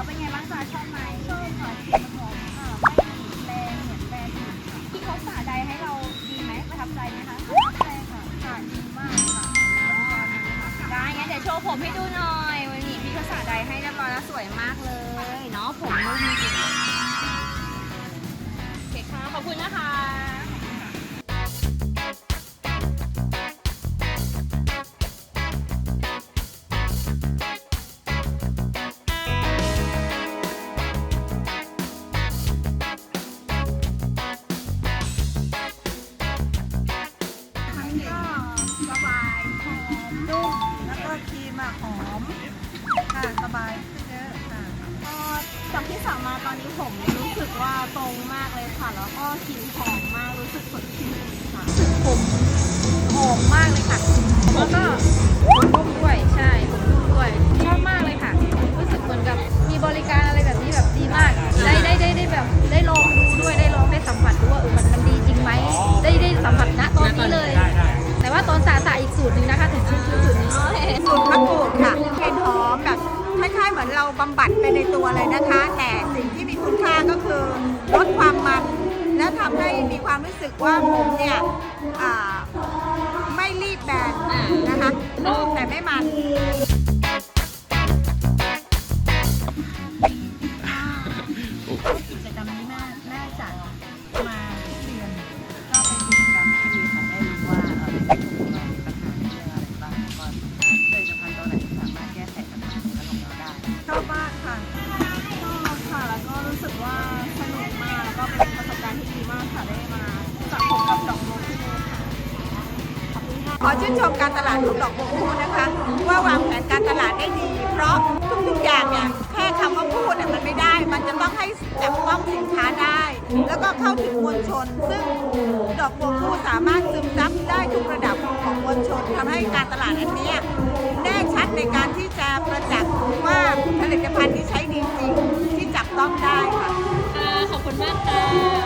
แล้วเป็นไงบ้างคะชอบไหมชอบค่ะสีมันหอมค่ะไม่แรงเหมือนแบรนด์อื่นค่ะที่เขาสาใดให้เราดีไหมประทับใจไหมคะประทับใจค่ะค่ะดีมากค่ะได้งั้นเดี๋ยวโชว์ผมให้ดูหน่อยวันนี้พี่เขาสาใดให้เรียบร้อยแล้วสวยมากเลย หอม ค่ะสบายขึ้นเยอะค่ะก็จากที่สั่งมาตอนนี้ผมรู้สึกว่าตรงมากเลยค่ะ แล้วก็กลิ่นหอมมากรู้สึกสดชื่นค่ะผมหอมมากเลยค่ะ แล้วก็ บำบัดไปในตัวเลยนะคะ แต่สิ่งที่มีคุณค่าก็คือลดความมัน และทำให้มีความรู้สึกว่าผมเนี่ยอ่าไม่รีบแบนนะคะนุ่มแต่ไม่มันกิจกรรมนี้แม่แม่จัดมาทุกเดือนก็เป็นกิจกรรมที่ดีค่ะได้รู้ว่าเอ่อในกลุ่มเรามีปัญหา กค่ะก็ค่ะ แล้วก็รู้สึกว่าสนุกมาก แล้วก็เป็นประสบการณ์ที่ดีมากค่ะ ได้มาสะสมกับดอกบัวที่นี่ค่ะ ขอชื่นชมการตลาดของดอกบัวพูดนะคะ ว่าวางแผนการตลาดได้ดี เพราะทุกๆอย่างเนี่ยแค่คำว่าพูดเนี่ยมันไม่ได้ มันจะต้องให้จับต้องสินค้าได้ แล้วก็เข้าถึงมวลชน ซึ่งดอกบัวพูดสามารถซึมซับได้ทุกระดับของมวลชนทำให้การตลาดอันเนี้ยแน่ชัดในการที่จะประจักษ คัญที่ใช้ดีจริงที่จับต้องได้ค่ะขอบคุณมากค่ะ